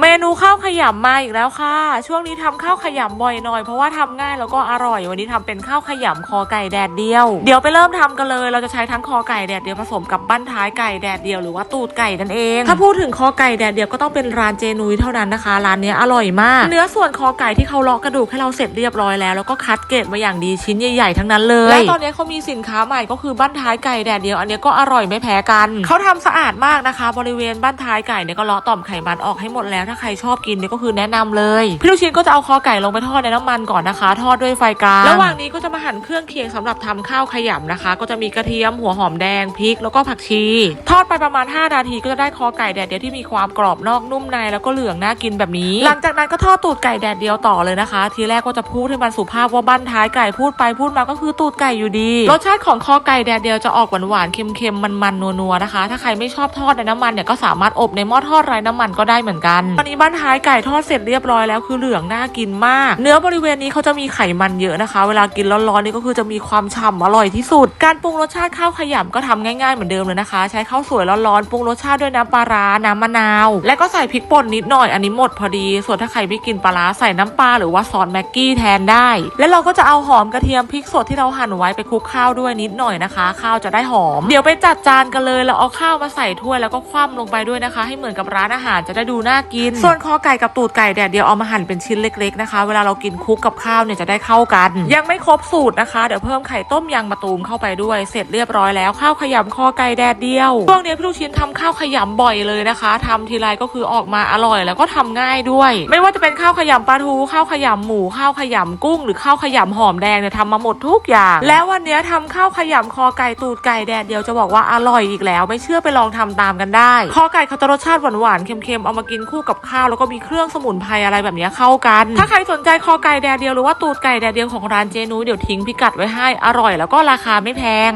เมนูข้าวขยำมาอีกแล้วค่ะ ช่วงนี้ทำข้าวขยำบ่อยหน่อยเพราะว่าทำง่ายแล้วก็อร่อย วันนี้ทำเป็นข้าวขยำคอไก่แดดเดียว เดี๋ยวไปเริ่มทำกันเลย เราจะใช้ทั้งคอไก่แดดเดียวผสมกับบั้นท้ายไก่แดดเดียวหรือว่าตูดไก่นั่นเอง ถ้าพูดถึงคอไก่แดดเดียวก็ต้องเป็นร้านเจนุ้ยเท่านั้นนะคะ ร้านนี้อร่อยมาก เนื้อส่วนคอไก่ที่เขาเลาะกระดูกให้เราเสร็จเรียบร้อยแล้วแล้วก็คัดเกรดมาอย่างดีชิ้นใหญ่ๆทั้งนั้นเลย และตอนนี้เขามีสินค้าใหม่ก็คือบั้นท้ายไก่แดดเดียว อันนี้ก็อร่อยไม่แพ้กัน เขาทำสะอาดมากนะคะ บริเวณบั้นท้ายไก่เนี่ยก็เลาะต่อมไขมันออกให้หมดแล้วถ้าใครชอบกินเนี่ยก็คือแนะนำเลย พี่ลูกชิ้นก็จะเอาคอไก่ลงไปทอดในน้ำมันก่อนนะคะ ทอดด้วยไฟกลาง ระหว่างนี้ก็จะมาหั่นเครื่องเคียงสำหรับทำข้าวขยำนะคะ ก็จะมีกระเทียมหัวหอมแดงพริกแล้วก็ผักชี ทอดไปประมาณ 5 นาทีก็จะได้คอไก่แดดเดียวที่มีความกรอบนอกนุ่มในแล้วก็เหลืองน่ากินแบบนี้ หลังจากนั้นก็ทอดตูดไก่แดดเดียวต่อเลยนะคะ ทีแรกก็จะพูดให้มันสุภาพว่าบั้นท้ายไก่พูดไปพูดมาก็คือตูดไก่อยู่ดี รสชาติของคอไก่แดดเดียวจะออกหวานๆเค็มๆมันๆนัวๆนะคะ ถ้าใครไม่ชอบทอดในน้ำมันเนี่ยก็สามารถอบในหม้อทอดไร้น้ำมันก็ได้เหมือนกันอนนี้บ้านท้ายไก่ทอดเสร็จเรียบร้อยแล้วคือเหลืองน่ากินมาก เนื้อบริเวณนี้เขาจะมีไขมันเยอะนะคะ เวลากินร้อนๆนี่ก็คือจะมีความฉ่ำอร่อยที่สุด การปรุงรสชาติข้าวขยำก็ทำง่ายๆเหมือนเดิมเลยนะคะ ใช้ข้าวสวยร้อนๆปรุงรสชาติด้วยน้ำปลาร้าน้ำมะนาว และก็ใส่พริกป่นนิดหน่อยอันนี้หมดพอดี ส่วนถ้าใครไม่กินปลาร้าใส่น้ำปลาหรือว่าซอสแม็กกี้แทนได้ และเราก็จะเอาหอมกระเทียมพริกสดที่เราหั่นไว้ไปคลุกข้าวด้วยนิดหน่อยนะคะ ข้าวจะได้หอม เดี๋ยวไปจัดจานกันเลยเราเอาข้าวมาใส่ถ้วยแล้วก็คว่ำลงไปด้วยนะคะ ให้เหมือนกับร้านอาหารจะได้ดูน่ากินส่วนคอไก่กับตูดไก่แดดเดี๋ยวเอามาหั่นเป็นชิ้นเล็กๆนะคะ เวลาเรากินคุกกับข้าวเนี่ยจะได้เข้ากัน ยังไม่ครบสูตรนะคะ เดี๋ยวเพิ่มไข่ต้มยางมะตูมเข้าไปด้วย เสร็จเรียบร้อยแล้วข้าวขยำคอไก่แดดเดียวช่วงนี้พี่ลูกชิ้นทำข้าวขยำบ่อยเลยนะคะทำทีไรก็คือออกมาอร่อยแล้วก็ทำง่ายด้วย ไม่ว่าจะเป็นข้าวขยำปลาทูข้าวขยำหมูข้าวขยำกุ้ง หรือข้าวขยำหอมแดงเนี่ยทำมาหมดทุกอย่าง แล้ววันนี้ทำข้าวขยำคอไก่ตูดไก่แดดเดียวจะบอกว่าอร่อยอีกแล้ว ไม่เชื่อไปลองทำตามกันได้ คอไก่เขาจะรสชาติหวานๆเค็มๆเอามากินคู่กับข้าวแล้วก็มีเครื่องสมุนไพรอะไรแบบนี้เข้ากัน ถ้าใครสนใจคอไก่แดดเดียวหรือว่าตูดไก่แดดเดียวของร้านเจนูเดี๋ยวทิ้งพิกัดไว้ให้อร่อย แล้วก็ราคาไม่แพง